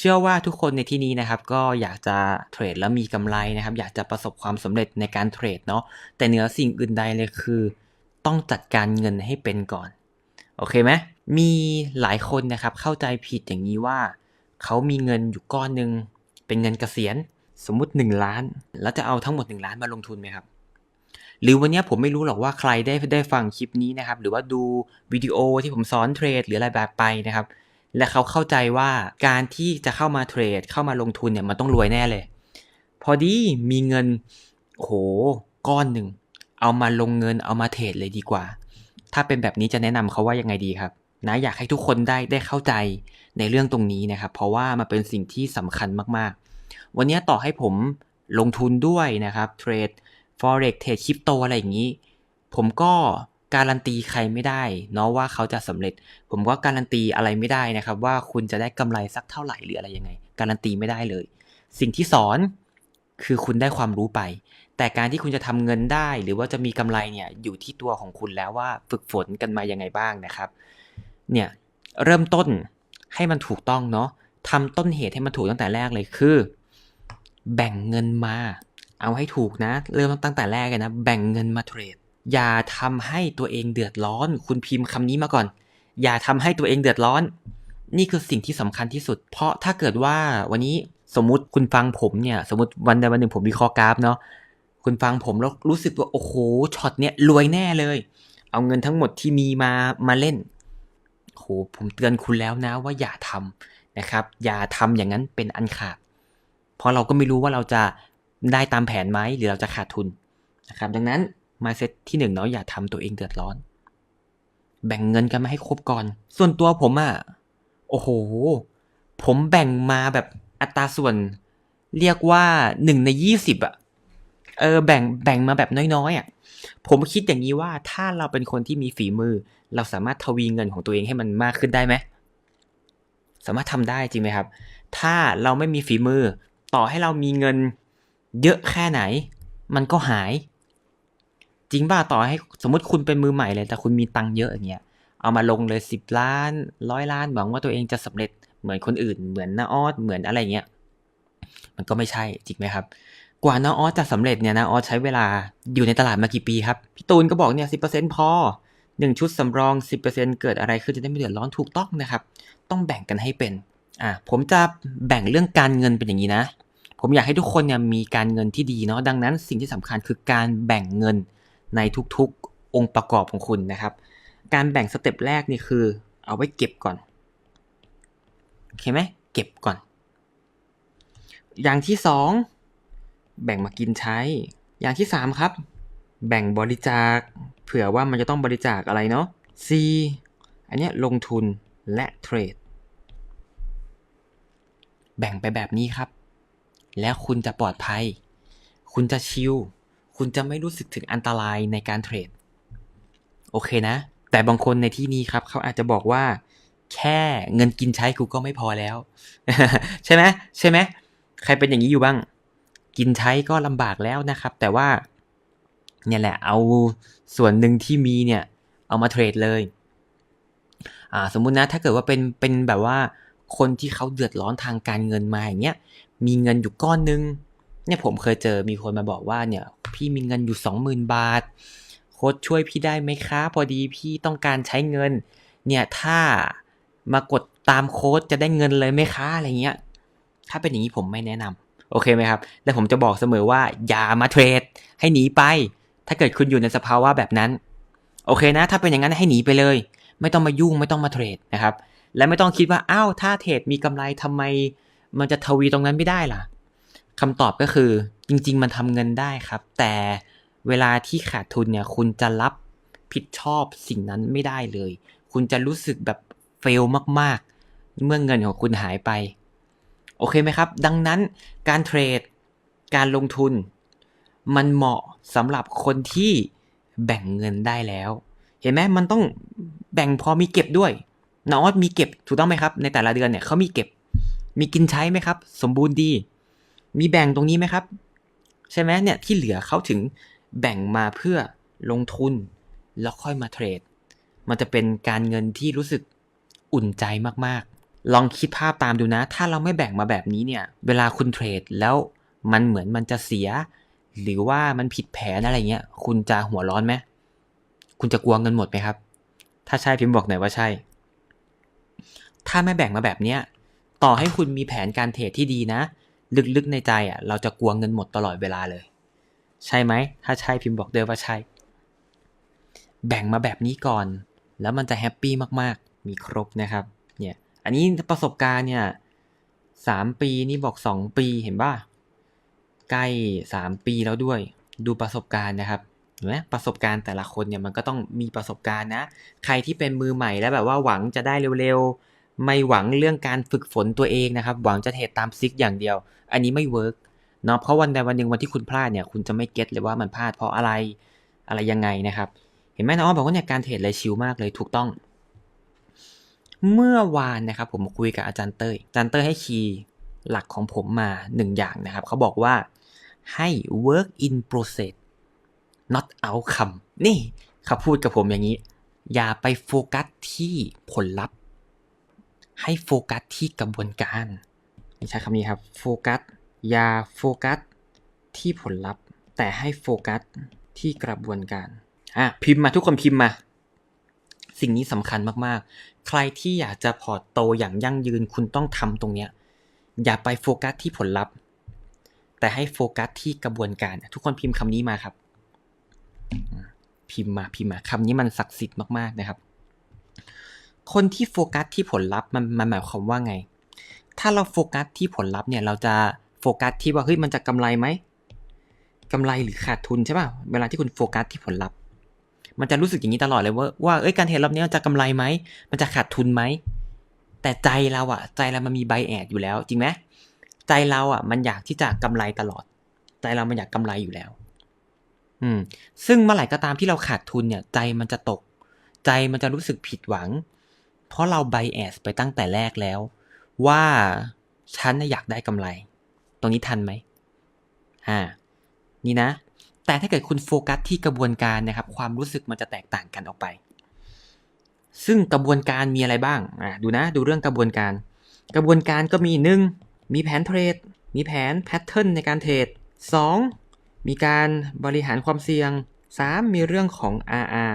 ชื่อว่าทุกคนในที่นี้นะครับ ก็อยากจะเทรดแล้วมีกำไรนะครับ อยากจะประสบความสำเร็จในการเทรดเนาะแต่เหนือสิ่งอื่นใดเลยคือ ต้องจัดการเงินให้เป็นก่อน โอเคไหมมีหลายคนนะครับเข้าใจผิดอย่างนี้ว่า เขามีเงินอยู่ก้อนหนึ่งเป็นเงินเกษียณสมมุติ 1 ล้าน แล้วจะเอาทั้งหมด 1 ล้านมาลงทุนไหมครับ หรือวันนี้ผมไม่รู้หรอกว่าใครได้ได้ฟังคลิปนี้นะครับ หรือว่าดูวิดีโอที่ผมสอนเทรดหรืออะไรแบบไปนะครับ และเขาเข้าใจว่าการที่จะเข้ามาเทรดเข้ามาลงทุนเนี่ยมันต้องรวยแน่เลย พอดีมีเงินโหก้อนหนึ่งเอามาลงเงินเอามาเทรดเลยดีกว่า ถ้าเป็นแบบนี้จะแนะนำเขาว่ายังไงดีครับนะอยากให้ทุกคนได้ได้เข้าใจในเรื่องตรงนี้นะครับ เพราะว่ามันเป็นสิ่งที่สำคัญมากๆ วันนี้ต่อให้ผมลงทุนด้วยนะครับเทรด forex เทรดคริปโตอะไรอย่างนี้ ผมก็ การันตีใครไม่ได้เนาะว่าเขาจะสำเร็จ ผมก็การันตีอะไรไม่ได้นะครับ ว่าคุณจะได้กำไรสักเท่าไหร่หรืออะไรยังไง การันตีไม่ได้เลย สิ่งที่สอนคือคุณได้ความรู้ไป แต่การที่คุณจะทำเงินได้ หรือว่าจะมีกำไรเนี่ยอยู่ที่ตัวของคุณแล้วว่าฝึกฝนกันมายังไงบ้างนะครับ เนี่ยเริ่มต้นให้มันถูกต้องเนาะทำต้นเหตุให้มันถูกตั้งแต่แรกเลยคือ แบ่งเงินมา เอาให้ถูกนะ เริ่มตั้งแต่แรกเลยนะ แบ่งเงินมาเทรด อย่าทำให้ตัวเองเดือดร้อน คุณพิมพ์คำนี้มาก่อน อย่าทำให้ตัวเองเดือดร้อน นี่คือสิ่งที่สำคัญที่สุด เพราะถ้าเกิดว่าวันนี้สมมติคุณฟังผมเนี่ย สมมติวันใดวันหนึ่งผมวิเคราะห์กราฟเนาะคุณฟังผมแล้วรู้สึกว่าโอ้โหช็อตเนี้ยรวยแน่เลย เอาเงินทั้งหมดที่มีมามาเล่นโหผมเตือนคุณแล้วนะว่าอย่าทำนะครับ อย่าทำอย่างนั้นเป็นอันขาดเพราะเราก็ไม่รู้ว่าเราจะได้ตามแผนไหมหรือเราจะขาดทุนนะครับ ดังนั้น มาเซตที่หนึ่งเนาะอย่าทำตัวเองเดือดร้อน แบ่งเงินกันมาให้ครบก่อน ส่วนตัวผมอะ่ะโอ้โห ผมแบ่งมาแบบอัตราส่วน เรียกว่าหนึ่งในยี่สิบอะเออแบ่งแบ่งมาแบบน้อยๆอะ่ะผมคิดอย่างนี้ว่าถ้าเราเป็นคนที่มีฝีมือ เราสามารถทวีเงินของตัวเองให้มันมากขึ้นได้ไหมสามารถทำได้จริงไหมครับ ถ้าเราไม่มีฝีมือ ต่อให้เรามีเงินเยอะแค่ไหน มันก็หาย จริงป่ะต่อให้สมมติคุณเป็นมือใหม่เลย แต่คุณมีตังค์เยอะอย่างเงี้ยเอามาลงเลยสิบล้านร้อยล้านหวังว่าตัวเองจะสำเร็จเหมือนคนอื่น เหมือนน้าออสเหมือนอะไรเงี้ยมันก็ไม่ใช่จริงไหมครับ กว่าน้าออสจะสำเร็จเนี่ยน้าออสใช้เวลาอยู่ในตลาดมากี่ปีครับพี่ตูนก็บอกเนี่ยสิบเปอร์เซ็นพอหนึ่งชุดสำรองสิบเปอร์เซ็นเกิดอะไรขึ้นจะได้ไม่เดือดร้อนถูกต้องนะครับ ต้องแบ่งกันให้เป็น อะผมจะแบ่งเรื่องการเงินเป็นอย่างนี้นะ ผมอยากให้ทุกคนเนี่ยมีการเงินที่ดีเนาะ ดังนั้นสิ่งที่สำคัญคือการแบ่งเงิน ในทุกๆองค์ประกอบของคุณนะครับ การแบ่งสเต็ปแรกนี่คือ เอาไว้เก็บก่อนโอเคไหมเก็บก่อน อย่างที่สองแบ่งมากินใช้ อย่างที่สามครับ แบ่งบริจาค เผื่อว่ามันจะต้องบริจาคอะไรเนาะ C อันนี้ลงทุนและเทรด แบ่งไปแบบนี้ครับ แล้วคุณจะปลอดภัย คุณจะชิล คุณจะไม่รู้สึกถึงอันตรายในการเทรด โอเคนะ แต่บางคนในที่นี้ครับ เขาอาจจะบอกว่า แค่เงินกินใช้กูก็ไม่พอแล้ว ใช่ไหมใช่ไหมใครเป็นอย่างนี้อยู่บ้าง กินใช้ก็ลำบากแล้วนะครับ แต่ว่า เนี่ยแหละ เอาส่วนหนึ่งที่มีเนี่ย เอามาเทรดเลย อ่า สมมุตินะ ถ้าเกิดว่าเป็นเป็นแบบว่าคนที่เขาเดือดร้อนทางการเงินมาอย่างเงี้ย มีเงินอยู่ก้อนนึง เนี่ยผมเคยเจอมีคนมาบอกว่าเนี่ย พี่มีเงินอยู่สองหมื่นบาท โค้ดช่วยพี่ได้ไหมคะ พอดีพี่ต้องการใช้เงิน เนี่ยถ้ามากดตามโค้ดจะได้เงินเลยไหมคะอะไรเงี้ย ถ้าเป็นอย่างนี้ผมไม่แนะนำโอเคไหมครับและผมจะบอกเสมอว่าอย่ามาเทรด ให้หนีไป ถ้าเกิดคุณอยู่ในสภาวะแบบนั้น โอเคนะ ถ้าเป็นอย่างนั้นให้หนีไปเลย ไม่ต้องมายุ่งไม่ต้องมาเทรดนะครับ และไม่ต้องคิดว่าอ้าวถ้าเทรดมีกำไรทำไม มันจะทวีตรงนั้นไม่ได้ล่ะ คำตอบก็คือจริง ๆ มันทำเงินได้ครับ แต่เวลาที่ขาดทุนเนี่ย คุณจะรับผิดชอบสิ่งนั้นไม่ได้เลย คุณจะรู้สึกแบบเฟลมากๆ เมื่อเงินของคุณหายไป โอเคไหมครับ ดังนั้นการเทรด การลงทุน มันเหมาะสำหรับคนที่แบ่งเงินได้แล้ว เห็นไหมมันต้องแบ่งพอมีเก็บด้วยนอตมีเก็บถูกต้องไหมครับ ในแต่ละเดือนเนี่ยเขามีเก็บ มีกินใช้ไหมครับ สมบูรณ์ดี มีแบ่งตรงนี้ไหมครับ ใช่ไหมเนี่ยที่เหลือเขาถึงแบ่งมาเพื่อลงทุน แล้วค่อยมาเทรด มันจะเป็นการเงินที่รู้สึกอุ่นใจมากๆ ลองคิดภาพตามดูนะ ถ้าเราไม่แบ่งมาแบบนี้เนี่ย เวลาคุณเทรดแล้วมันเหมือนมันจะเสีย หรือว่ามันผิดแผนอะไรเงี้ย คุณจะหัวร้อนไหมคุณจะกลัวเงินหมดไหมครับ ถ้าใช่พิมพ์บอกหน่อยว่าใช่ ถ้าไม่แบ่งมาแบบเนี้ย ต่อให้คุณมีแผนการเทรดที่ดีนะ ลึกๆในใจอะเราจะกลัวเงินหมดตลอดเวลาเลย ใช่ไหม ถ้าใช่พิมพ์บอกเด้อว่าใช่ แบ่งมาแบบนี้ก่อน แล้วมันจะแฮปปี้มากๆ มีครบนะครับ เนี่ย อันนี้ประสบการณ์เนี่ยสามปีนี่บอกสองปีเห็นป่ะ ใกล้สามปีแล้วด้วย ดูประสบการณ์นะครับเห็นไหมประสบการณ์แต่ละคนเนี่ยมันก็ต้องมีประสบการณ์นะ ใครที่เป็นมือใหม่แล้วแบบว่าหวังจะได้เร็วๆ ไม่หวังเรื่องการฝึกฝนตัวเองนะครับ หวังจะเทรดตามซิกอย่างเดียว อันนี้ไม่เวิร์กเนาะเพราะวันใดวันหนึ่งวันที่คุณพลาดเนี่ยคุณจะไม่เก็ตเลยว่ามันพลาดเพราะอะไรอะไรยังไงนะครับ เห็นไหมน้องบอกว่าเนี่ยการเทรดเลยชิลมากเลยถูกต้อง เมื่อวานนะครับ ผมคุยกับอาจารย์เต้ยอาจารย์เต้ยให้คีย์หลักของผมมาหนึ่งอย่างนะครับ เขาบอกว่าให้ work in process not outcome นี่เขาพูดกับผมอย่างนี้ อย่าไปโฟกัสที่ผลลัพธ์ ให้โฟกัสที่กระบวนการใช้คำนี้ครับโฟกัสอย่าโฟกัสที่ผลลัพธ์ แต่ให้โฟกัสที่กระบวนการอะพิมพ์มาทุกคนพิมพ์มา สิ่งนี้สำคัญมากๆ ใครที่อยากจะพอร์ตโตอย่างยั่งยืนคุณต้องทำตรงเนี้ยอย่าไปโฟกัสที่ผลลัพธ์ แต่ให้โฟกัสที่กระบวนการ ทุกคนพิมพ์คำนี้มาครับ พิมพ์มาพิมพ์มาคำนี้มันศักดิ์สิทธิ์มากๆนะครับ คนที่โฟกัสที่ผลลัพธ์มันมันหมายความว่าไง ถ้าเราโฟกัสที่ผลลัพธ์เนี่ยเราจะโฟกัสที่ว่าเฮ้ยมันจะกำไรไหมกำไรหรือขาดทุนใช่ป่ะเวลาที่คุณโฟกัสที่ผลลัพธ์ มันจะรู้สึกอย่างนี้ตลอดเลยว่าว่าเอ้ยการเทรดรอบนี้มันจะกำไรไหมมันจะขาดทุนไหมแต่ใจเราอะใจเรามันมีไบแอดอยู่แล้ว จริงไหมใจเราอะมันอยากที่จะกำไรตลอด ใจเรามันอยากกำไรอยู่แล้ว อืม ซึ่งเมื่อไหร่ก็ตามที่เราขาดทุนเนี่ย ใจมันจะตก ใจมันจะรู้สึกผิดหวัง เพราะเราไบแอสไปตั้งแต่แรกแล้ว ว่าฉันอยากได้กำไร ตรงนี้ทันไหมอ่า นี่นะ แต่ถ้าเกิดคุณโฟกัสที่กระบวนการนะครับ ความรู้สึกมันจะแตกต่างกันออกไป ซึ่งกระบวนการมีอะไรบ้าง อ่าดูนะ ดูเรื่องกระบวนการ กระบวนการก็มีหนึ่งมีแผนเทรด มีแผนแพทเทิร์นในการเทรดสองมีการบริหารความเสี่ยงสามมีเรื่องของ RR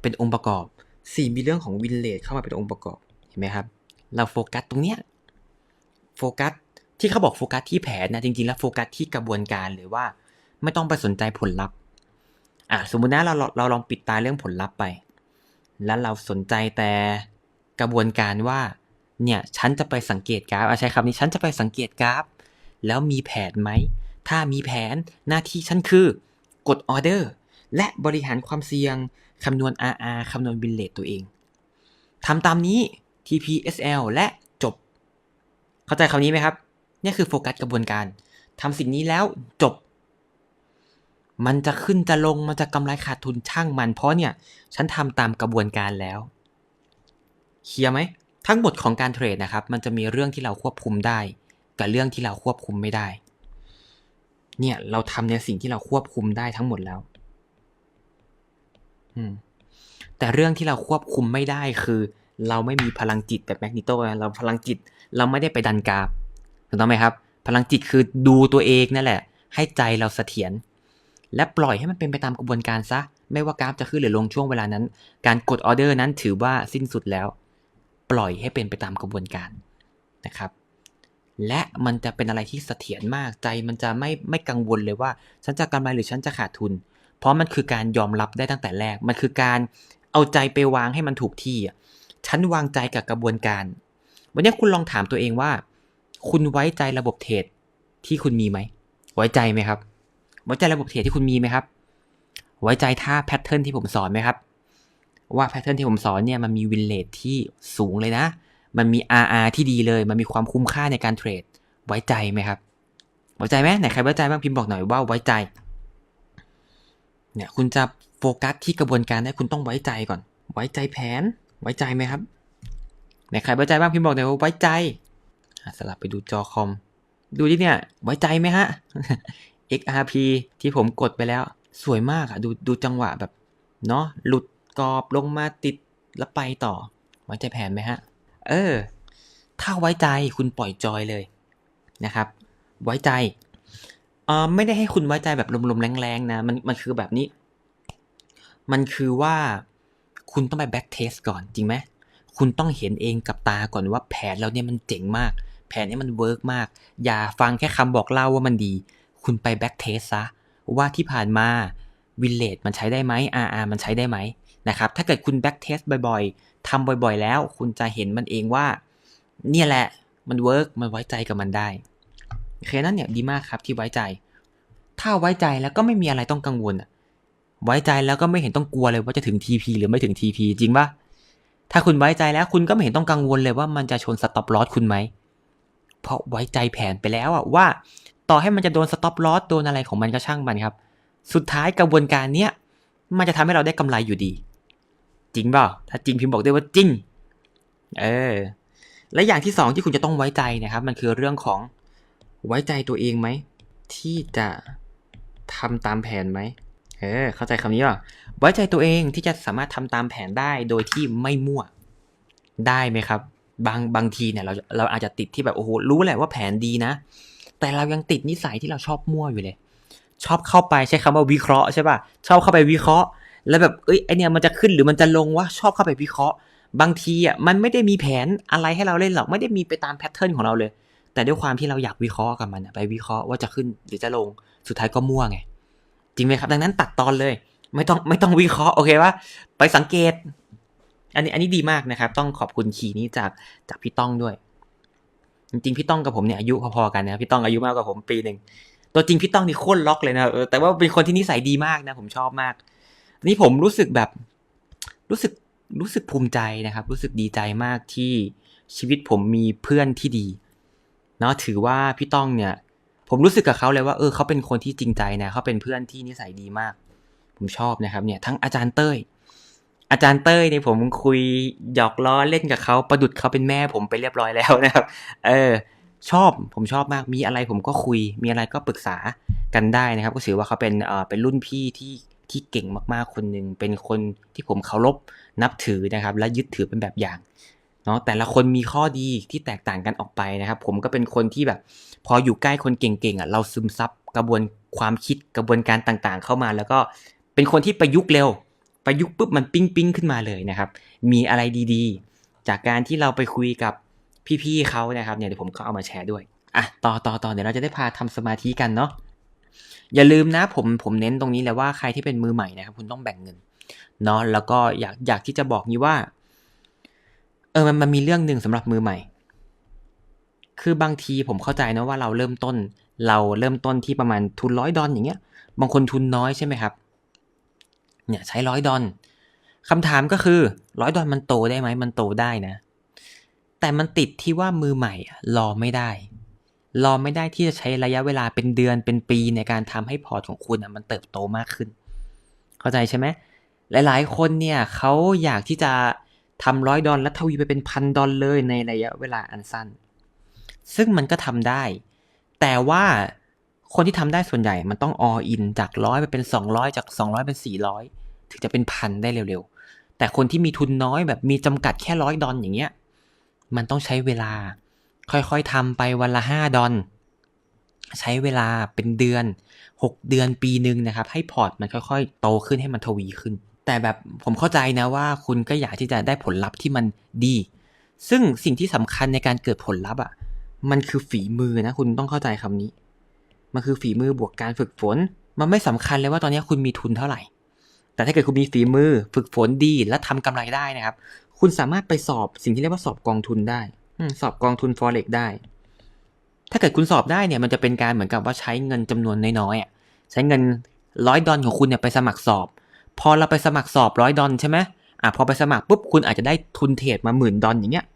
เป็นองค์ประกอบ สี่มีเรื่องของวินเลทเข้ามาเป็นองค์ประกอบ เห็นไหมครับ เราโฟกัสตรงเนี้ยโฟกัสที่เขาบอกโฟกัสที่แผนนะจริงๆแล้วโฟกัสที่กระบวนการหรือว่าไม่ต้องไปสนใจผลลัพธ์อะสมมุตินะเราเราเราลองปิดตาเรื่องผลลัพธ์ไป แล้วเราสนใจแต่กระบวนการว่าเนี่ยฉันจะไปสังเกตกราฟใช้คำนี้ฉันจะไปสังเกตกราฟ แล้วมีแผนไหม ถ้ามีแผนหน้าที่ฉันคือ กดออเดอร์ และบริหารความเสี่ยง คำนวณ RR คำนวณบินเลทตัวเองทำตามนี้ TPSL และจบ เข้าใจคำนี้ไหมครับ นี่คือโฟกัสกระบวนการทำสิ่งนี้แล้วจบ มันจะขึ้นจะลง มันจะกำไรขาดทุนช่างมัน เพราะเนี่ย ฉันทำตามกระบวนการแล้วเคลียร์ไหม ทั้งหมดของการเทรดนะครับ มันจะมีเรื่องที่เราควบคุมได้ กับเรื่องที่เราควบคุมไม่ได้ เนี่ย เราทำในสิ่งที่เราควบคุมได้ทั้งหมดแล้ว แต่เรื่องที่เราควบคุมไม่ได้คือ เราไม่มีพลังจิตแบบแมกนิโตเราพลังจิตเราไม่ได้ไปดันกราฟถูกต้องไหมครับ พลังจิตคือดูตัวเองนั่นแหละ ให้ใจเราเสถียรและปล่อยให้มันเป็นไปตามกระบวนการซะ ไม่ว่ากราฟจะขึ้นหรือลงช่วงเวลานั้น การกดออเดอร์นั้นถือว่าสิ้นสุดแล้ว ปล่อยให้เป็นไปตามกระบวนการนะครับ และมันจะเป็นอะไรที่เสถียรมากใจมันจะไม่ไม่กังวลเลยว่า ฉันจะกำไรหรือฉันจะขาดทุน เพราะมันคือการยอมรับได้ตั้งแต่แรก มันคือการเอาใจไปวางให้มันถูกที่อะฉันวางใจกับกระบวนการ วันนี้คุณลองถามตัวเองว่า คุณไว้ใจระบบเทรดที่คุณมีไหม ไว้ใจไหมครับ ไว้ใจระบบเทรดที่คุณมีไหมครับ ไว้ใจท่าแพทเทิร์นที่ผมสอนไหมครับ ว่าแพทเทิร์นที่ผมสอนเนี่ยมันมีวินเลทที่สูงเลยนะ มันมี RR ที่ดีเลย มันมีความคุ้มค่าในการเทรด ไว้ใจไหมครับ ไว้ใจไหมไหนใครไว้ใจบ้างพิมพ์บอกหน่อยว่าไว้ใจ เนี่ยคุณจะโฟกัสที่กระบวนการได้คุณต้องไว้ใจก่อน ไว้ใจแผน ไว้ใจไหมครับไหนใครไว้ใจบ้างพิมพ์บอกหน่อยว่าไว้ใจสลับไปดูจอคอม ดูที่เนี่ย ไว้ใจไหมฮะ XRP ที่ผมกดไปแล้ว สวยมากอะดูดูจังหวะแบบ เนาะหลุดกรอบลงมาติดแล้วไปต่อ ไว้ใจแผนไหมฮะ เออ ถ้าไว้ใจคุณปล่อยจอยเลยนะครับ ไว้ใจ ออไม่ได้ให้คุณไว้ใจแบบลมๆแรงๆนะมันมันคือแบบนี้ มันคือว่าคุณต้องไปแบ็กเทสก่อนจริงไหมคุณต้องเห็นเองกับตาก่อนว่าแผนเราเนี่ยมันเจ๋งมาก แผนนี้มันเวิร์กมาก อย่าฟังแค่คำบอกเล่าว่ามันดี คุณไปแบ็กเทสซะว่าที่ผ่านมาวินเลดมันใช้ได้ไหม RR มันใช้ได้ไหมนะครับ ถ้าเกิดคุณแบ็กเทสบ่อยๆทำบ่อยๆ แล้ว คุณจะเห็นมันเองว่า เนี่ยแหละ มันเวิร์กมันไว้ใจกับมันได้ โอเคนั่นเนี่ยดีมากครับที่ไว้ใจ ถ้าไว้ใจแล้วก็ไม่มีอะไรต้องกังวลอะไว้ใจแล้วก็ไม่เห็นต้องกลัวเลยว่าจะถึง TP หรือไม่ถึง TP จริงปะถ้าคุณไว้ใจแล้วคุณก็ไม่เห็นต้องกังวลเลยว่ามันจะชนสต็อปลอสคุณไหม เพราะไว้ใจแผนไปแล้วอะว่า ต่อให้มันจะโดนสต็อปลอสโดนอะไรของมันก็ช่างมันครับ สุดท้ายกระบวนการเนี้ยมันจะทำให้เราได้กำไรอยู่ดี จริงเปล่าถ้าจริงพิมพ์บอกได้ว่าจริง เออ และอย่างที่สองที่คุณจะต้องไว้ใจนะครับ มันคือเรื่องของ ไว้ใจตัวเองไหม ที่จะทำตามแผนไหมเออเข้าใจคำนี้ป่ะไว้ใจตัวเองที่จะสามารถทำตามแผนได้โดยที่ไม่มั่วได้ไหมครับ บางบางทีเนี่ยเราเราอาจจะติดที่แบบโอ้โหรู้แหละว่าแผนดีนะ แต่เรายังติดนิสัยที่เราชอบมั่วอยู่เลย ชอบเข้าไปใช้คำว่าวิเคราะห์ใช่ป่ะชอบเข้าไปวิเคราะห์ แล้วแบบเอ้ยไอเนี่ยมันจะขึ้นหรือมันจะลงวะชอบเข้าไปวิเคราะห์ บางทีอะมันไม่ได้มีแผนอะไรให้เราเล่นหรอกไม่ได้มีไปตามแพทเทิร์นของเราเลย แต่ด้วยความที่เราอยากวิเคราะห์กับมันไปวิเคราะห์ว่าจะขึ้นหรือจะลงสุดท้ายก็มั่วไง จริงไหมครับ ดังนั้นตัดตอนเลย ไม่ต้องไม่ต้องวิเคราะห์โอเคว่าไปสังเกต อันนี้อันนี้ดีมากนะครับ ต้องขอบคุณคีย์นี้จากจากพี่ต้องด้วย จริงๆพี่ต้องกับผมเนี่ยอายุพอๆกันนะพี่ต้องอายุมากกว่าผมปีหนึ่งตัวจริงพี่ต้องนี่โคตรล็อกเลยนะแต่ว่าเป็นคนที่นิสัยดีมากนะ ผมชอบมากนี่ผมรู้สึกแบบรู้สึกรู้สึกภูมิใจนะครับ รู้สึกดีใจมากที่ชีวิตผมมีเพื่อนที่ดี เนาะถือว่าพี่ต้องเนี่ยผมรู้สึกกับเขาเลยว่าเออเขาเป็นคนที่จริงใจนะเขาเป็นเพื่อนที่นิสัยดีมาก ผมชอบนะครับเนี่ยทั้งอาจารย์เต้ย อาจารย์เต้ยเนี่ยผมคุยหยอกล้อเล่นกับเขาประดุดเขาเป็นแม่ผมไปเรียบร้อยแล้วนะครับ เออ ชอบผมชอบมากมีอะไรผมก็คุย มีอะไรก็ปรึกษากันได้นะครับ ก็ถือว่าเขาเป็นเออเป็นรุ่นพี่ที่ที่เก่งมากๆคนหนึ่งเป็นคนที่ผมเคารพนับถือนะครับ และยึดถือเป็นแบบอย่าง เนาะแต่ละคนมีข้อดีที่แตกต่างกันออกไปนะครับ ผมก็เป็นคนที่แบบ พออยู่ใกล้คนเก่งๆอะเราซึมซับกระบวนความคิดกระบวนการต่างๆ เข้ามา แล้วก็เป็นคนที่ประยุกต์เร็ว ประยุกต์ปุ๊บมันปิ้งปิ้งขึ้นมาเลยนะครับ มีอะไรดีๆ จากการที่เราไปคุยกับพี่ๆเขานะครับเนี่ยเดี๋ยวผมก็เอามาแชร์ด้วยอะต่อต่อต่อเดี๋ยวเราจะได้พาทำสมาธิกันเนาะอย่าลืมนะผมผมเน้นตรงนี้เลยว่าใครที่เป็นมือใหม่นะครับคุณต้องแบ่งเงินเนาะแล้วก็อยากอยากที่จะบอกนี้ว่า เออมันมันมีเรื่องหนึ่งสำหรับมือใหม่ คือบางทีผมเข้าใจนะว่าเราเริ่มต้น เราเริ่มต้นที่ประมาณทุนร้อยดอลอย่างเงี้ย บางคนทุนน้อยใช่ไหมครับ เนี่ยใช้ร้อยดอลคำถามก็คือร้อยดอลมันโตได้ไหมมันโตได้นะ แต่มันติดที่ว่ามือใหม่อะรอไม่ได้ รอไม่ได้ที่จะใช้ระยะเวลาเป็นเดือนเป็นปีในการทำให้พอร์ตของคุณอะมันเติบโตมากขึ้น เข้าใจใช่ไหมหลาย ๆ คนเนี่ยเขาอยากที่จะ ทำร้อยดอลแล้วทวีไปเป็นพันดอลเลยในระยะเวลาอันสั้น ซึ่งมันก็ทำได้ แต่ว่าคนที่ทำได้ส่วนใหญ่มันต้อง all in จากร้อยไปเป็น 200 จาก 200 เป็น 400 ถึงจะเป็นพันได้เร็วๆ แต่คนที่มีทุนน้อยแบบมีจำกัดแค่ร้อยดอลอย่างเงี้ย มันต้องใช้เวลา ค่อยๆทำไปวันละ 5 ดอลใช้เวลาเป็นเดือน 6 เดือนปีหนึ่งนะครับ ให้พอร์ตมันค่อยๆ โตขึ้นให้มันทวีขึ้น แต่แบบผมเข้าใจนะว่าคุณก็อยากที่จะได้ผลลัพธ์ที่มันดี ซึ่งสิ่งที่สำคัญในการเกิดผลลัพธ์อะ มันคือฝีมือนะ คุณต้องเข้าใจคำนี้ มันคือฝีมือบวกการฝึกฝน มันไม่สำคัญเลยว่าตอนนี้คุณมีทุนเท่าไหร่ แต่ถ้าเกิดคุณมีฝีมือฝึกฝนดีและทำกำไรได้นะครับ คุณสามารถไปสอบสิ่งที่เรียกว่าสอบกองทุนได้สอบกองทุน forex ได้ ถ้าเกิดคุณสอบได้เนี่ยมันจะเป็นการเหมือนกับว่าใช้เงินจำนวนน้อยๆใช้เงินร้อยดอลของคุณเนี่ยไปสมัครสอบ พอเราไปสมัครสอบร้อยดอลใช่ไหมอะพอไปสมัครปุ๊บคุณอาจจะได้ทุนเทรดมาหมื่นดอลอย่างเงี้ย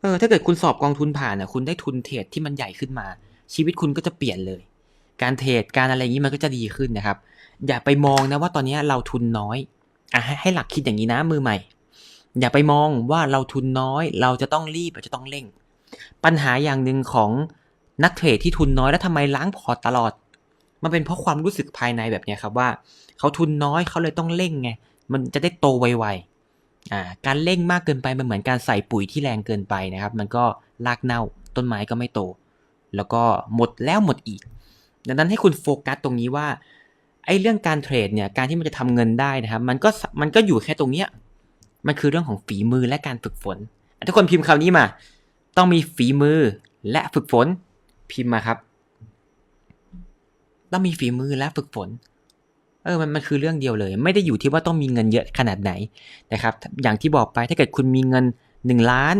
เออถ้าเกิดคุณสอบกองทุนผ่านน่ะคุณได้ทุนเทรดที่มันใหญ่ขึ้นมา ชีวิตคุณก็จะเปลี่ยนเลย การเทรดการอะไรอย่างนี้มันก็จะดีขึ้นนะครับ อย่าไปมองนะว่าตอนนี้เราทุนน้อยอะให้หลักคิดอย่างนี้นะมือใหม่ อย่าไปมองว่าเราทุนน้อย เราจะต้องรีบเราจะต้องเร่ง ปัญหาอย่างหนึ่งของนักเทรดที่ทุนน้อยแล้วทำไมล้างพอร์ตตลอด มันเป็นเพราะความรู้สึกภายในแบบเนี้ยครับว่า เขาทุนน้อยเขาเลยต้องเร่งไง มันจะได้โตไวๆอ่าการเร่งมากเกินไปมันเหมือนการใส่ปุ๋ยที่แรงเกินไปนะครับ มันก็รากเน่าต้นไม้ก็ไม่โต แล้วก็หมดแล้วหมดอีก ดังนั้นให้คุณโฟกัสตรงนี้ว่าไอ้เรื่องการเทรดเนี่ยการที่มันจะทำเงินได้นะครับ มันก็มันก็อยู่แค่ตรงเนี้ยมันคือเรื่องของฝีมือและการฝึกฝน ทุกคนพิมพ์คำนี้มา ต้องมีฝีมือและฝึกฝนพิมพ์มาครับ ต้องมีฝีมือและฝึกฝน เออมันมันคือเรื่องเดียวเลย ไม่ได้อยู่ที่ว่าต้องมีเงินเยอะขนาดไหนนะครับ อย่างที่บอกไปถ้าเกิดคุณมีเงินหนึ่งล้าน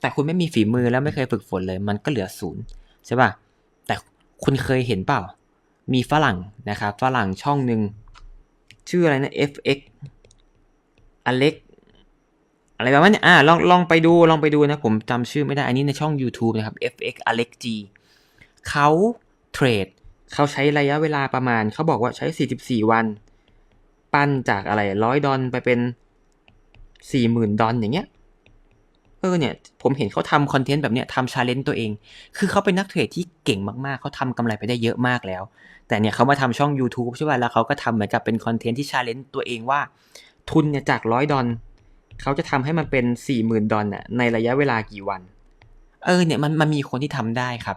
แต่คุณไม่มีฝีมือแล้วไม่เคยฝึกฝนเลย มันก็เหลือศูนย์ใช่ป่ะแต่คุณเคยเห็นเปล่า มีฝรั่งนะครับฝรั่งช่องหนึ่งชื่ออะไรนะ FX Alex อะไรประมาณนี้อ่าลองลองไปดูลองไปดูนะ ผมจำชื่อไม่ได้ อันนี้ในช่อง YouTube นะครับ FX Alex G เขาเทรด เขาใช้ระยะเวลาประมาณ เขาบอกว่าใช้ 44 วัน ปั้นจากอะไรร้อยดอลไปเป็น 40,000 ดอลอย่างเงี้ย เออเนี่ย ผมเห็นเขาทำคอนเทนต์แบบเนี้ยทำชาเลนจ์ตัวเอง คือเขาเป็นนักเทรดที่เก่งมากๆ เขาทำกำไรไปได้เยอะมากแล้ว แต่เนี่ยเขามาทำช่อง YouTube ใช่ป่ะ แล้วเขาก็ทำเหมือนกับเป็นคอนเทนต์ที่ชาเลนจ์ตัวเองว่า ทุนเนี่ยจากร้อยดอลเขาจะทำให้มันเป็น 40,000 ดอลน่ะในระยะเวลากี่วัน เออเนี่ยมันมันมีคนที่ทำได้ครับ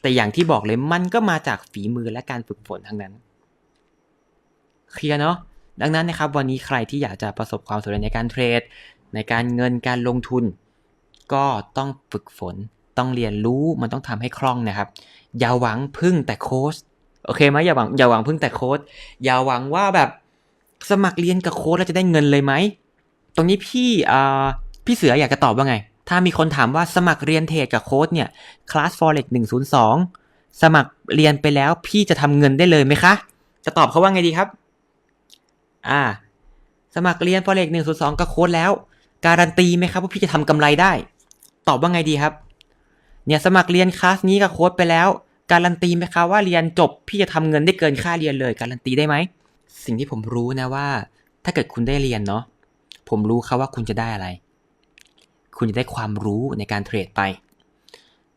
แต่อย่างที่บอกเลยมันก็มาจากฝีมือและการฝึกฝนทั้งนั้น เคลียร์เนาะดังนั้นนะครับวันนี้ใครที่อยากจะประสบความสำเร็จในการเทรด ในการเงินการลงทุน ก็ต้องฝึกฝนต้องเรียนรู้มันต้องทำให้คล่องนะครับ อย่าหวังพึ่งแต่โค้ชโอเคไหมอย่าหวังอย่าหวังพึ่งแต่โค้ชอย่าหวังว่าแบบสมัครเรียนกับโค้ชแล้วจะได้เงินเลยไหมตรงนี้พี่อ่าพี่เสืออยากจะตอบว่าไง ถ้ามีคนถามว่าสมัครเรียนเทรดกับโค้ชเนี่ยคลาส forex 102 สมัครเรียนไปแล้วพี่จะทำเงินได้เลยไหมคะ จะตอบเขาว่าไงดีครับ อ่า สมัครเรียน forex 102 กับโค้ชแล้ว การันตีไหมครับว่าพี่จะทำกำไรได้ ตอบว่าไงดีครับ เนี่ยสมัครเรียนคลาสนี้กับโค้ชไปแล้วการันตีไหมครับว่าเรียนจบพี่จะทำเงินได้เกินค่าเรียนเลยการันตีได้ไหมสิ่งที่ผมรู้นะว่า ถ้าเกิดคุณได้เรียนเนาะผมรู้ครับว่าคุณจะได้อะไร คุณจะได้ความรู้ในการเทรดไป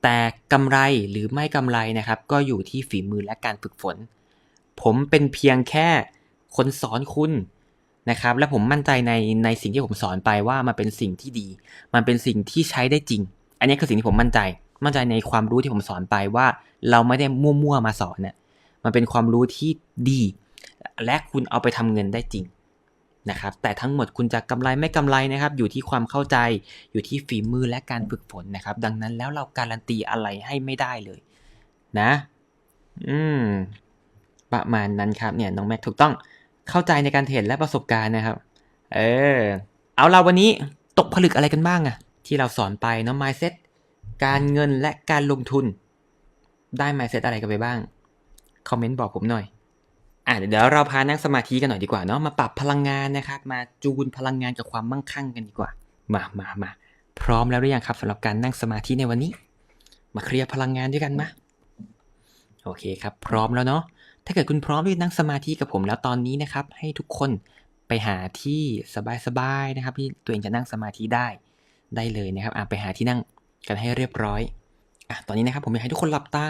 แต่กำไรหรือไม่กำไรนะครับ ก็อยู่ที่ฝีมือและการฝึกฝน ผมเป็นเพียงแค่คนสอนคุณนะครับ และผมมั่นใจในในสิ่งที่ผมสอนไปว่ามันเป็นสิ่งที่ดี มันเป็นสิ่งที่ใช้ได้จริง อันนี้คือสิ่งที่ผมมั่นใจ มั่นใจในความรู้ที่ผมสอนไปว่า เราไม่ได้มั่วๆมาสอนเนี่ยมันเป็นความรู้ที่ดี และคุณเอาไปทำเงินได้จริง นะครับแต่ทั้งหมดคุณจะกำไรไม่กำไรนะครับอยู่ที่ความเข้าใจอยู่ที่ฝีมือและการฝึกฝนนะครับ ดังนั้นแล้วเราการันตีอะไรให้ไม่ได้เลยนะ อืม ประมาณนั้นครับเนี่ยน้องแม็กถูกต้องเข้าใจในการเทรดและประสบการณ์นะครับ เออ เอาเราวันนี้ตกผลึกอะไรกันบ้างอะที่เราสอนไปเนาะ mindset การเงินและการลงทุน ได้ mindset อะไรกันไปบ้าง คอมเมนต์บอกผมหน่อย อะเดี๋ยวเราพานั่งสมาธิกันหน่อยดีกว่าเนาะมาปรับพลังงานนะครับ มาจูนพลังงานกับความมั่งคั่งกันดีกว่า มามามาพร้อมแล้วหรือยังครับสำหรับการนั่งสมาธิในวันนี้ มาเคลียร์พลังงานด้วยกันมาโอเคครับ พร้อมแล้วเนาะถ้าเกิดคุณพร้อมที่จะนั่งสมาธิกับผมแล้วตอนนี้นะครับ ให้ทุกคนไปหาที่สบายๆนะครับที่ตัวเองจะนั่งสมาธิได้ได้เลยนะครับอะไปหาที่นั่งกันให้เรียบร้อยอะตอนนี้นะครับผมอยากให้ทุกคนหลับตา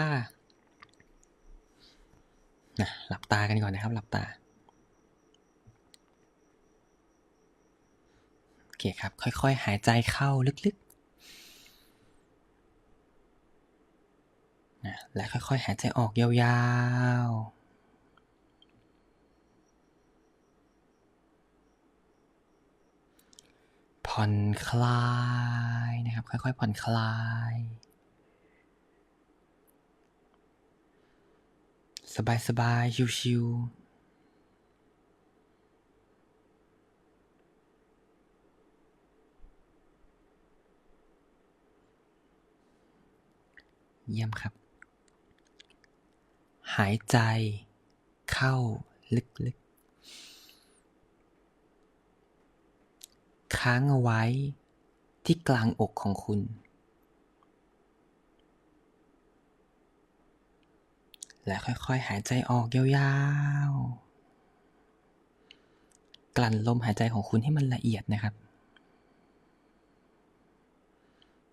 นะหลับตากันก่อนนะครับ หลับตา โอเคครับ ค่อยๆ หายใจเข้าลึกๆนะและค่อยๆ หายใจออกยาวๆผ่อนคลายนะครับ ค่อยๆผ่อนคลาย สบายสบายๆชิวๆเยี่ยมครับ หายใจเข้าลึกๆ ค้างเอาไว้ที่กลางอกของคุณ และค่อยๆ หายใจออกยาวๆ กลั่นลมหายใจของคุณให้มันละเอียดนะครับ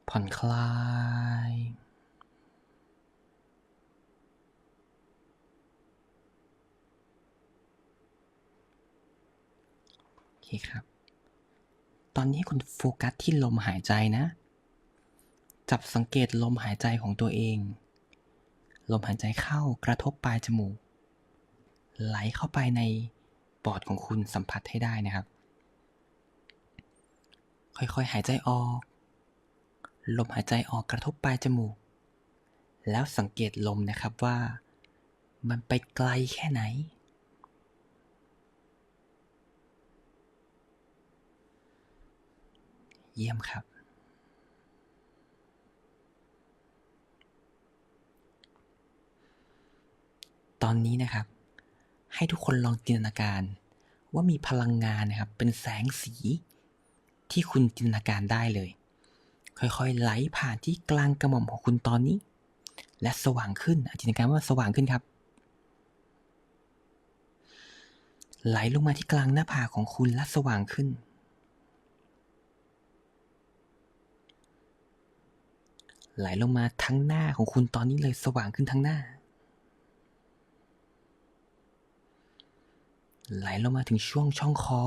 ผ่อนคลาย โอเคครับ ตอนนี้คุณโฟกัสที่ลมหายใจนะ จับสังเกตลมหายใจของตัวเอง ลมหายใจเข้ากระทบปลายจมูก ไหลเข้าไปในปอดของคุณสัมผัสให้ได้นะครับ ค่อยๆหายใจออก ลมหายใจออกกระทบปลายจมูก แล้วสังเกตลมนะครับว่า มันไปไกลแค่ไหนเยี่ยมครับ ตอนนี้นะครับ ให้ทุกคนลองจินตนาการ ว่ามีพลังงานนะครับ เป็นแสงสีที่คุณจินตนาการได้เลย ค่อยๆ ไหลผ่านที่กลางกระหม่อมของคุณตอนนี้ และสว่างขึ้นจินตนาการว่าสว่างขึ้นครับ ไหลลงมาที่กลางหน้าผากของคุณและสว่างขึ้น ไหลลงมาทั้งหน้าของคุณตอนนี้เลยสว่างขึ้นทั้งหน้า ไหลลงมาถึงช่วงช่องคอ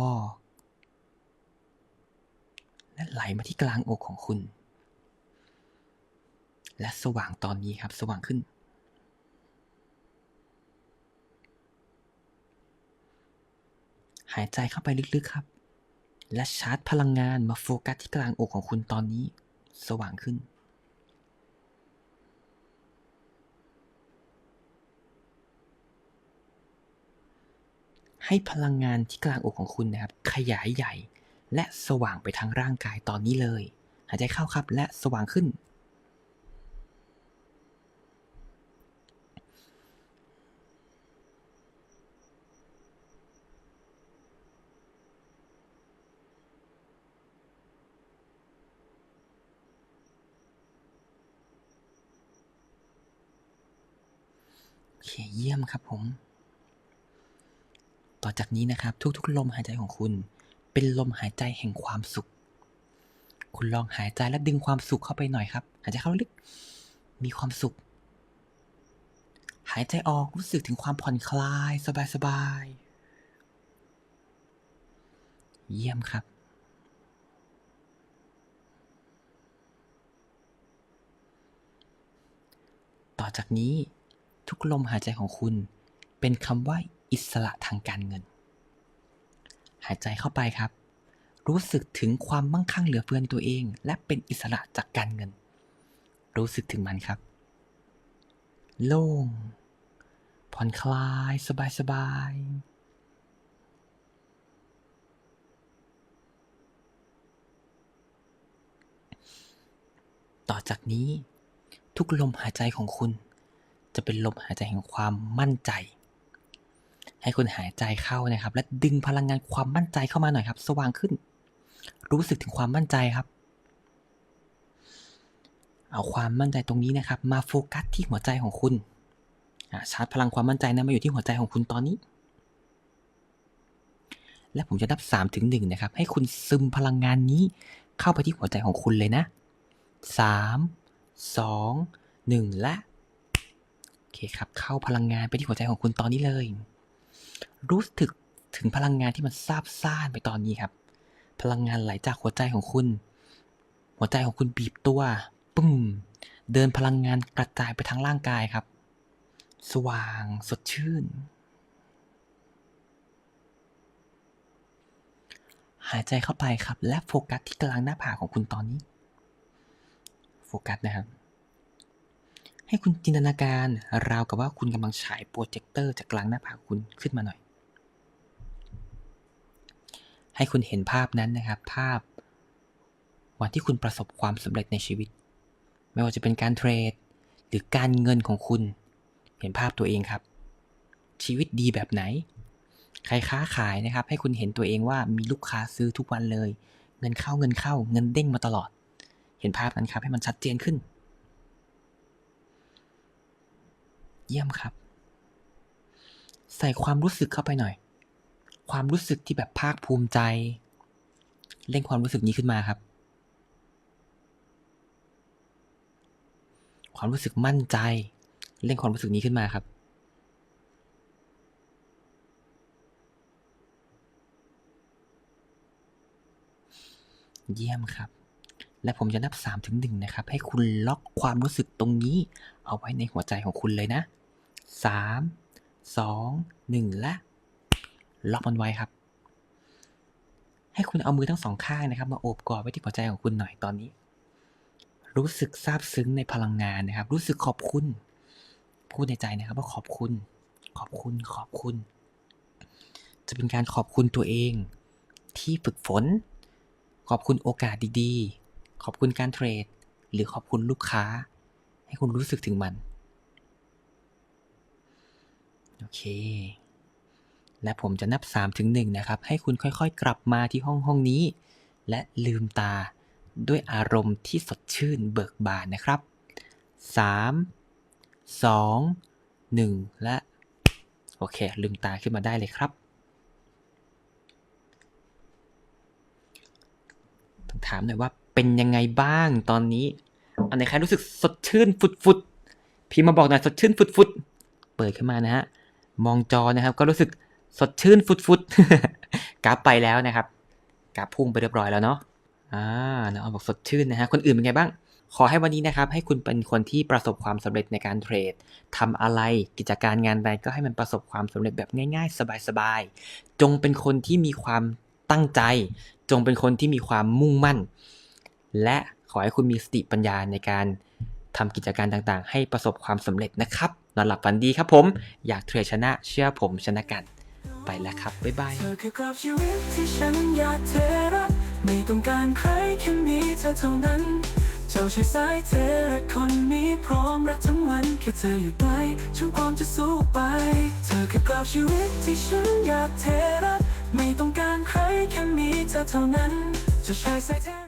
และไหลมาที่กลางอกของคุณ และสว่างตอนนี้ครับสว่างขึ้น หายใจเข้าไปลึกๆครับ และชาร์จพลังงานมาโฟกัสที่กลางอกของคุณตอนนี้ สว่างขึ้น ให้พลังงานที่กลางอกของคุณนะครับ ขยายใหญ่ และสว่างไปทั้งร่างกายตอนนี้เลย หายใจเข้าครับและสว่างขึ้น โอเคเยี่ยมครับผม ต่อจากนี้นะครับ ทุกๆ ลมหายใจของคุณ เป็นลมหายใจแห่งความสุข คุณลองหายใจและดึงความสุขเข้าไปหน่อยครับ หายใจเข้าลึก มีความสุข หายใจออกรู้สึกถึงความผ่อนคลายสบายๆ เยี่ยมครับต่อจากนี้ทุกลมหายใจของคุณเป็นคำว่า อิสระทางการเงิน หายใจเข้าไปครับ รู้สึกถึงความมั่งคั่งเหลือเฟือในตัวเอง และเป็นอิสระจากการเงิน รู้สึกถึงมันครับ โล่ง ผ่อนคลาย สบายๆต่อจากนี้ ทุกลมหายใจของคุณ จะเป็นลมหายใจแห่งความมั่นใจ ให้คุณหายใจเข้านะครับ และดึงพลังงานความมั่นใจเข้ามาหน่อยครับ สว่างขึ้น รู้สึกถึงความมั่นใจครับ เอาความมั่นใจตรงนี้นะครับ มาโฟกัสที่หัวใจของคุณชาร์จพลังความมั่นใจนะมาอยู่ที่หัวใจของคุณตอนนี้ และผมจะนับ3ถึง1นะครับ ให้คุณซึมพลังงานนี้เข้าไปที่หัวใจของคุณเลยนะ 3 2 1 และโอเคครับ เข้าพลังงานไปที่หัวใจของคุณตอนนี้เลย รู้สึกถึงพลังงานที่มันซาบซ่านไปตอนนี้ครับ พลังงานไหลจากหัวใจของคุณ หัวใจของคุณบีบตัวปึ้มเดินพลังงานกระจายไปทั้งร่างกายครับ สว่างสดชื่น หายใจเข้าไปครับ และโฟกัสที่กลางหน้าผากของคุณตอนนี้ โฟกัสนะครับ ให้คุณจินตนาการราวกับว่าคุณกำลังฉายโปรเจคเตอร์จากกลางหน้าผากคุณขึ้นมาหน่อย ให้คุณเห็นภาพนั้นนะครับ ภาพ วันที่คุณประสบความสำเร็จในชีวิต ไม่ว่าจะเป็นการเทรด หรือการเงินของคุณ เห็นภาพตัวเองครับ ชีวิตดีแบบไหน ใครค้าขายนะครับ ให้คุณเห็นตัวเองว่ามีลูกค้าซื้อทุกวันเลย เงินเข้าเงินเข้า เงินเด้งมาตลอด เห็นภาพนั้นครับ ให้มันชัดเจนขึ้น เยี่ยมครับ ใส่ความรู้สึกเข้าไปหน่อย ความรู้สึกที่แบบภาคภูมิใจเร่งความรู้สึกนี้ขึ้นมาครับ ความรู้สึกมั่นใจเร่งความรู้สึกนี้ขึ้นมาครับ เยี่ยมครับ และผมจะนับ3ถึง1นะครับ ให้คุณล็อกความรู้สึกตรงนี้ เอาไว้ในหัวใจของคุณเลยนะ 3 2 1 และ ล็อกมันไว้ครับ ให้คุณเอามือทั้งสองข้างนะครับ มาโอบกอดไว้ที่หัวใจของคุณหน่อยตอนนี้ รู้สึกซาบซึ้งในพลังงานนะครับ รู้สึกขอบคุณ พูดในใจนะครับ ว่าขอบคุณ ขอบคุณ ขอบคุณ จะเป็นการขอบคุณตัวเอง ที่ฝึกฝน ขอบคุณโอกาสดีๆ ขอบคุณการเทรด หรือขอบคุณลูกค้า ให้คุณรู้สึกถึงมัน โอเค และผมจะนับ3ถึง1นะครับ ให้คุณค่อยๆ กลับมาที่ห้องห้องนี้ และลืมตาด้วยอารมณ์ที่สดชื่นเบิกบานนะครับ 3 2 1 และ โอเค ลืมตาขึ้นมาได้เลยครับต้องถามหน่อยว่าเป็นยังไงบ้างตอนนี้ อันไหนใครรู้สึกสดชื่นฟุดๆพิมพ์มาบอกหน่อยสดชื่นฟุดๆเปิดขึ้นมานะฮะ มองจอนะครับก็รู้สึก สดชื่นฟุดๆกราฟไปแล้วนะครับกราฟพุ่งไปเรียบร้อยแล้วเนาะอ่าน้องออมบอกสดชื่นนะฮะคนอื่นเป็นไงบ้าง ขอให้วันนี้นะครับ ให้คุณเป็นคนที่ประสบความสำเร็จในการเทรดทำอะไรกิจการงานใดก็ให้มันประสบความสำเร็จแบบง่าย ๆ สบายๆ จงเป็นคนที่มีความตั้งใจ จงเป็นคนที่มีความมุ่งมั่น และขอให้คุณมีสติปัญญาในการทำกิจการต่างๆ ให้ประสบความสำเร็จนะครับนอนหลับฝันดีครับผม อยากเทรดชนะเชื่อผมชนะกัน ไปแล้วครับ บ๊ายบาย เธอคือกราฟชีวิตที่ฉันอยากเทรักไม่ต้องการใครแค่มีเธอเท่านั้น เจ้าชายสายเทระคนนี้พร้อมรักทั้งวันแค่เธออยู่ใกล้ฉันพร้อมจะสู้ไป เธอคือกราฟชีวิตที่ฉันอยากเทรักไม่ต้องการใครแค่มีเธอเท่านั้น เจ้าชายสายเทระ